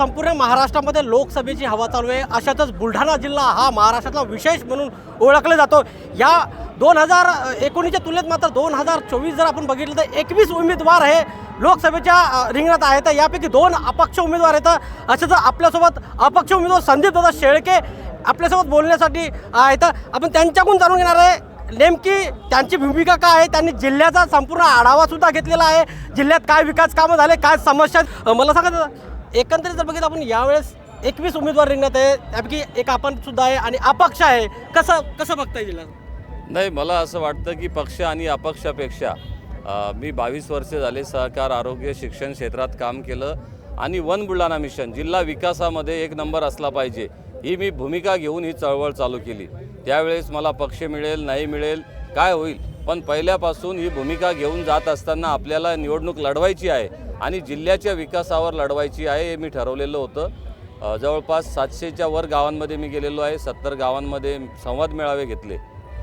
संपूर्ण महाराष्ट्रामध्ये लोकसभेची हवा चालू आहे. अशातच बुलढाणा जिल्हा हा महाराष्ट्रातला विशेष म्हणून ओळखला जातो. या दोन हजार एकोणीसच्या तुलनेत मात्र दोन हजार चोवीस जर आपण बघितलं तर एकवीस उमेदवार हे लोकसभेच्या रिंगणात आहेत. यापैकी दोन अपक्ष उमेदवार आहेत. असं तर आपल्यासोबत अपक्ष उमेदवार संदीप दादा शेळके आपल्यासोबत बोलण्यासाठी आहेत. आपण त्यांच्याकडून जाणून घेणार आहे नेमकी त्यांची भूमिका काय आहे? त्यांनी जिल्ह्याचा संपूर्ण आढावासुद्धा घेतलेला आहे. जिल्ह्यात काय विकास कामं झाले काय समस्या आहेत. मला सांगा दादा, एकंदरीत जर बघितलं आपण यावेळेस एकवीस उमेदवार रिंगणात आहे. त्यापैकी एक आपण सुद्धा आहे आणि अपक्ष आहे. कसं कसं बघताय येईल नाही मला असं वाटतं की पक्ष आणि अपक्षापेक्षा मी बावीस वर्षे झाले सहकार आरोग्य शिक्षण क्षेत्रात काम केलं आणि वन बुलढाणा मिशन जिल्हा विकासामध्ये एक नंबर असला पाहिजे ही मी भूमिका घेऊन ही चळवळ चालू केली. त्यावेळेस मला पक्ष मिळेल नाही मिळेल काय होईल? पण पहिल्यापासून ही भूमिका घेऊन जात असताना आपल्याला निवडणूक लढवायची आहे. आणि जिल्ह्याच्या विकासावर लढवायची आहे हे मी ठरवलेलं होतं. जवळपास सातशेच्या वर गावांमध्ये मी गेलेलो आहे सत्तर गावांमध्ये संवाद मेळावे घेतले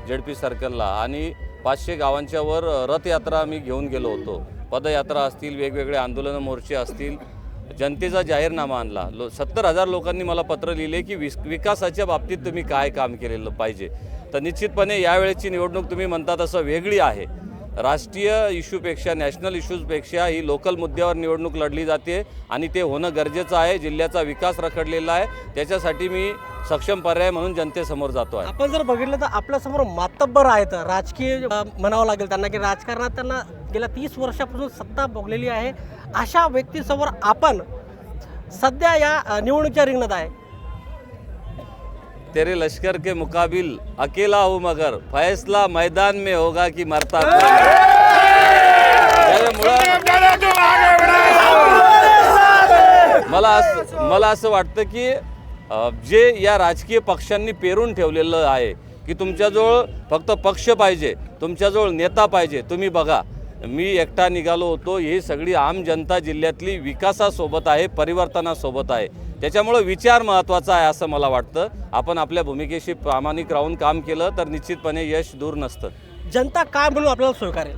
जेड पी सर्कलला आणि पाचशे गावांच्या वर रथयात्रा मी घेऊन गेलो होतो. पदयात्रा असतील वेगवेगळे आंदोलन मोर्चे असतील जनतेचा जाहीरनामा आणला. लो सत्तर हजार लोकांनी मला पत्र लिहिले की विस विकासाच्या बाबतीत तुम्ही काय काम केलेलं पाहिजे. तर निश्चितपणे यावेळेची निवडणूक तुम्ही म्हणता तसं वेगळी आहे. राष्ट्रीय इश्यूपेक्षा नॅशनल इश्यूजपेक्षा ही लोकल मुद्द्यावर निवडणूक लढली जाते आणि ते होणं गरजेचं आहे जिल्ह्याचा विकास रखडलेला आहे. त्याच्यासाठी मी सक्षम पर्याय म्हणून जनतेसमोर जातो आहे. आपण जर बघितलं तर आपल्यासमोर मातब्बर आहेत. राजकीय म्हणावं लागेल त्यांना की राजकारणात त्यांना गेल्या तीस वर्षापासून सत्ता भोगलेली आहे. अशा व्यक्तीसमोर आपण सध्या या निवडणुकीच्या रिंगणात आहे. तेरे लश्कर के मुकाबिल अकेला हूँ मगर। फैसला मैदान में होगा कि मरता मला असं मला असं वाटतं की जे या राजकीय पक्षांनी पेरून ठेवलेलं आहे की तुमच्याजवळ फक्त पक्ष पाहिजे तुमच्याजवळ नेता पाहिजे तुम्ही बघा. मी एकटा निघालो होतो ही सगळी आम जनता जिल्ह्यातली विकासासोबत आहे परिवर्तनासोबत आहे. त्याच्यामुळं विचार महत्त्वाचा आहे असं मला वाटतं. आपण आपल्या भूमिकेशी प्रामाणिक राहून काम केलं तर निश्चितपणे यश दूर नसतं. जनता काय म्हणून आपल्याला स्वीकारेल?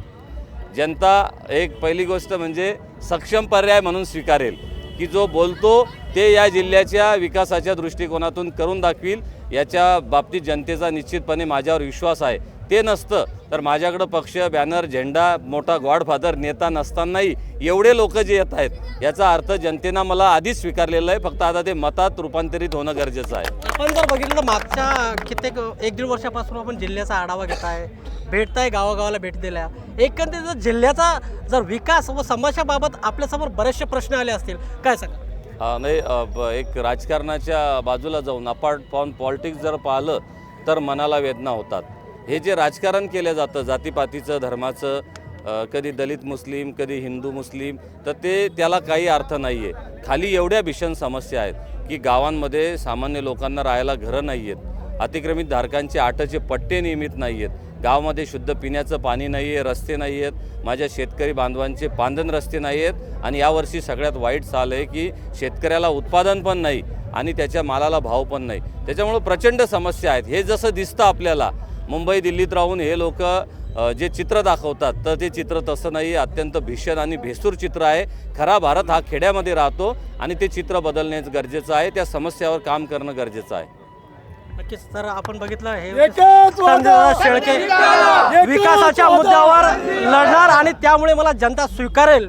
जनता एक पहिली गोष्ट म्हणजे सक्षम पर्याय म्हणून स्वीकारेल. की जो बोलतो ते या जिल्ह्याच्या विकासाच्या दृष्टिकोनातून करून दाखवील. याच्या बाबतीत जनतेचा निश्चितपणे माझ्यावर विश्वास आहे. ते नसतं. तर माझ्याकडं पक्ष बॅनर झेंडा मोठा गॉडफादर नेता नसतानाही एवढे लोक जे येत आहेत याचा अर्थ जनतेनं मला आधीच स्वीकारलेलं आहे. फक्त आता ते मतात रूपांतरित होणं गरजेचं आहे. आपण जर बघितलं तर मागच्या कित्येक एक दीड वर्षापासून आपण जिल्ह्याचा आढावा घेताय भेटताय गावागावाला भेट दिल्या. एकंदरीत जर जिल्ह्याचा जर विकास व समस्याबाबत आपल्यासमोर बरेचसे प्रश्न आले असतील काय सांगा नाही एक राजकारणाच्या बाजूला जाऊन अपार्ट फ्रॉम पॉलिटिक्स जर पाहिलं तर मनाला वेदना होतात. हे जे राजकारण केलं जातं जातीपातीचं धर्माचं कधी दलित मुस्लिम कधी हिंदू मुस्लिम तर ते त्याला काही अर्थ नाही आहे खाली एवढ्या भीषण समस्या आहेत की गावांमध्ये सामान्य लोकांना राहायला घरं नाही आहेत अतिक्रमित धारकांचे आटाचे पट्टे नियमित नाही आहेत गावामध्ये शुद्ध पिण्याचं पाणी नाही आहे रस्ते नाही आहेत माझ्या शेतकरी बांधवांचे पांधन रस्ते नाही आहेत आणि यावर्षी सगळ्यात वाईट चाल आहे की शेतकऱ्याला उत्पादन पण नाही आणि त्याच्या मालाला भाव पण नाही. त्याच्यामुळं प्रचंड समस्या आहेत. हे जसं दिसतं आपल्याला मुंबई दिल्लीत राहून हे लोक जे चित्र दाखवतात तर ते चित्र तसं नाही अत्यंत भीषण आणि भेसूर चित्र आहे. खरा भारत हा खेड्यामध्ये राहतो आणि ते चित्र बदलणे गरजेचं आहे. त्या समस्यावर काम करणं गरजेचं आहे. नक्कीच तर आपण बघितलं हे शेळके. विकासाच्या मुद्द्यावर लढणार आणि त्यामुळे मला जनता स्वीकारेल.